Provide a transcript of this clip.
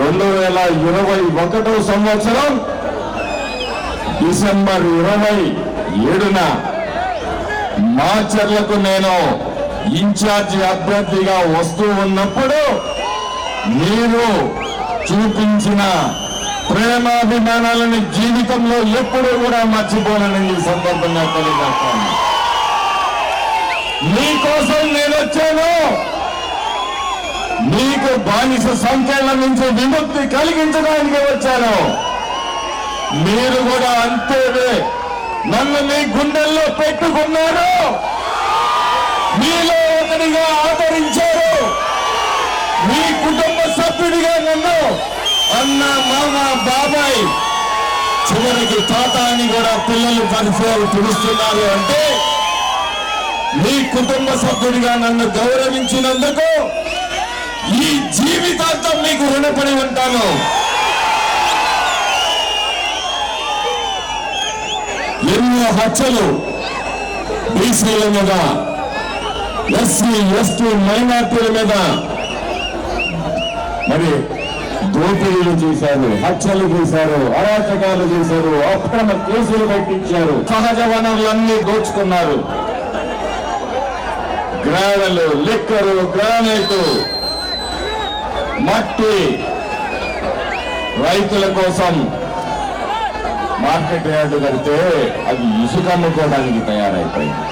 రెండు వేల ఇరవై ఒకటో సంవత్సరం డిసెంబర్ ఇరవై ఏడున మాచర్లకు నేను ఇన్ఛార్జి అభ్యర్థిగా వస్తూ ఉన్నప్పుడు మీరు చూపించిన ప్రేమాభిమానాలని జీవితంలో ఎప్పుడూ కూడా మర్చిపోనని ఈ సందర్భంగా తెలియజేస్తాను. మీకోసం నేను వచ్చాను. బానిస సంఖ్యల నుంచి విముక్తి కలిగించడానికి వచ్చాను. మీరు కూడా అంతేవే నన్ను మీ గుండెల్లో పెట్టుకున్నారు. మీలో ఒకటిగా ఆదరించారు. మీ కుటుంబ సభ్యుడిగా నన్ను అన్న మామ బాబాయ్. చివరికి తాత అని కూడా పిల్లలు పరిచయాలు పిలుస్తున్నారు అంటే మీ కుటుంబ సభ్యుడిగా నన్ను గౌరవించినందుకు ఈ జీవితాంతం మీకు రుణపడి ఉంటాను. ఎన్నో హత్యలు బీసీల మీద ఎస్సీ ఎస్టీ మైనార్టీల మీద. మరి దోపిడీలు చేశారు హత్యలు చేశారు అరాచకాలు చేశారు అక్రమ కేసులు పెట్టించారు సహజ వనరులన్నీ దోచుకున్నారు. గ్రావెలు లిక్కరు గ్రానైట్ మట్టి రైతుల కోసం మార్కెట్ యార్డు కడితే అది ఇసుక అమ్ముకోవడానికి తయారైపోయింది.